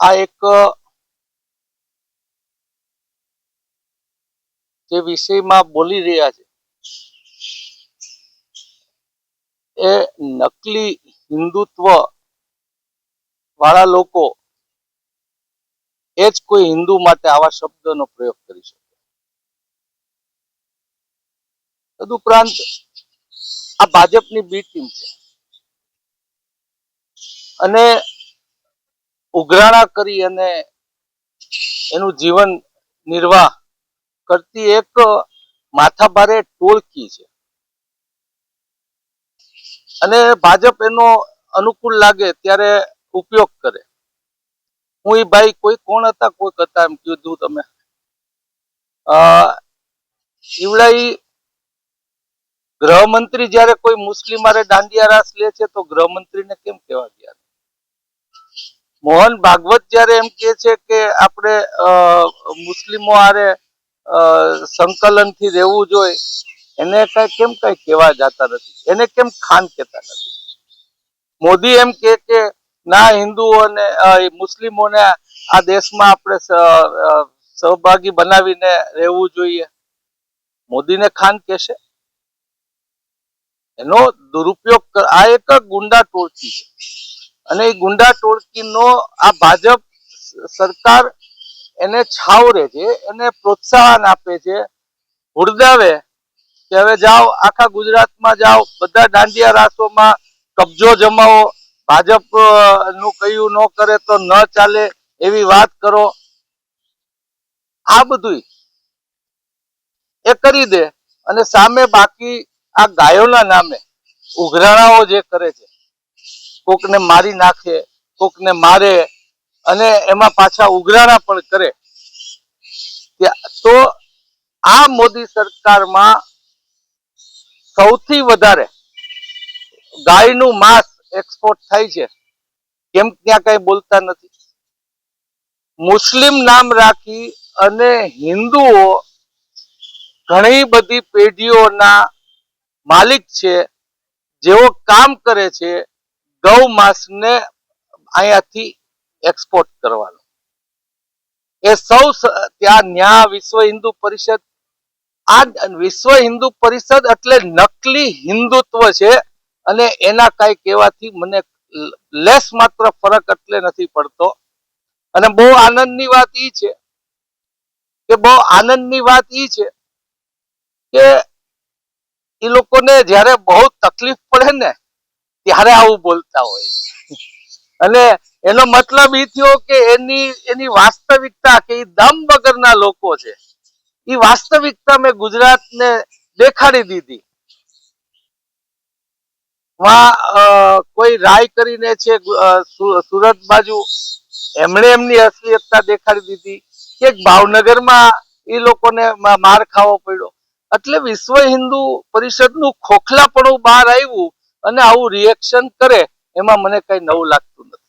આ એક જે વિષયમાં બોલી રહ્યા છે. એ નકલી હિન્દુત્વ વાળા લોકો એ જ કોઈ હિન્દુ માટે આવા શબ્દનો પ્રયોગ કરી શકે. તદુપરાંત આ ભાજપની બી ટીમ છે. અને ઉઘરાણા કરી અને એનું જીવન નિર્વાહ કરતી એક માથાભારે ટોળકી છે. અને ભાજપ એનો અનુકૂળ લાગે ત્યારે ઉપયોગ કરે. હું એ ભાઈ કોઈ કોણ હતા? કોઈક હતા એમ કીધું તમે. અ ઈવડા ઈ ગૃહમંત્રી જ્યારે કોઈ મુસ્લિમ મારે દાંડિયા રાસ લે છે તો ગૃહમંત્રીને કેમ કહેવા ગયા? મોહન ભાગવત જ્યારે એમ કહે છે કે આપણે મુસ્લિમો આરે સંકલનથી રહેવું જોઈએ, એને કઈ કેમ કઈ કહેવા જતા નથી? એને કેમ ખાન કહેતા નથી? મોદી એમ કે કે, ના હિન્દુઓને મુસ્લિમોને આ દેશમાં આપણે સહભાગી બનાવીને રહેવું જોઈએ. મોદીને ખાન કહેશે? એનો દુરુપયોગ આ એક ગુંડા ટોળકી છે. અને એ ગુંડા ટોળકીનો આ ભાજપ સરકાર એને છાવરે છે, એને પ્રોત્સાહન આપે છે હુરદાવે કે હવે જાઓ આખા ગુજરાતમાં જાઓ, બધા દાંડિયા રાસોમાં કબજો જમાવો, ભાજપનું કયું ન કરે તો ન ચાલે એવી વાત કરો. આ બધું એ કરી દે અને સામે બાકી આ ગાયોના નામે ઉઘરાણાઓ જે કરે છે કોકને મારી નાખે, કોકને મારે અને એમાં પાછા ઉઘરાણા પણ કરે. તો આ મોદી સરકારમાં સૌથી વધારે ગાયનું માંસ એક્સપોર્ટ થાય છે. કેમ ત્યાં કઈ બોલતા નથી. મુસ્લિમ નામ રાખી અને હિન્દુઓ ઘણી બધી પેઢીઓના માલિક છે, જેઓ કામ કરે છે ગૌ માંસને અહીંયાથી એક્સપોર્ટ કરવાનું. એ સૌ ત્યાં ન્યા વિશ્વ હિન્દુ પરિષદ આ વિશ્વ હિન્દુ પરિષદ એટલે નકલી હિન્દુત્વ છે અને એના કઈ કહેવાથી મને લેસ માત્ર ફરક એટલે નથી પડતો. અને બહુ આનંદની વાત ઈ છે કે બહુ આનંદની વાત ઈ છે કે એ લોકોને જ્યારે બહુ તકલીફ પડે ને ત્યારે આવું બોલતા હોય છે. અને એનો મતલબ એ થયો કે એની એની વાસ્તવિકતા કે એ દમ વગરના લોકો છે. એ વાસ્તવિકતા મેં ગુજરાતને દેખાડી દીધી. કોઈ રાય કરીને છે સુરત બાજુ, એમણે એમની અસલિયતતા દેખાડી દીધી કે ભાવનગરમાં એ લોકોને માર ખાવો પડ્યો. એટલે વિશ્વ હિન્દુ પરિષદનું ખોખલાપણું બહાર આવ્યું અને આવું રિએક્શન કરે એમાં મને કઈ નવું લાગતું નથી.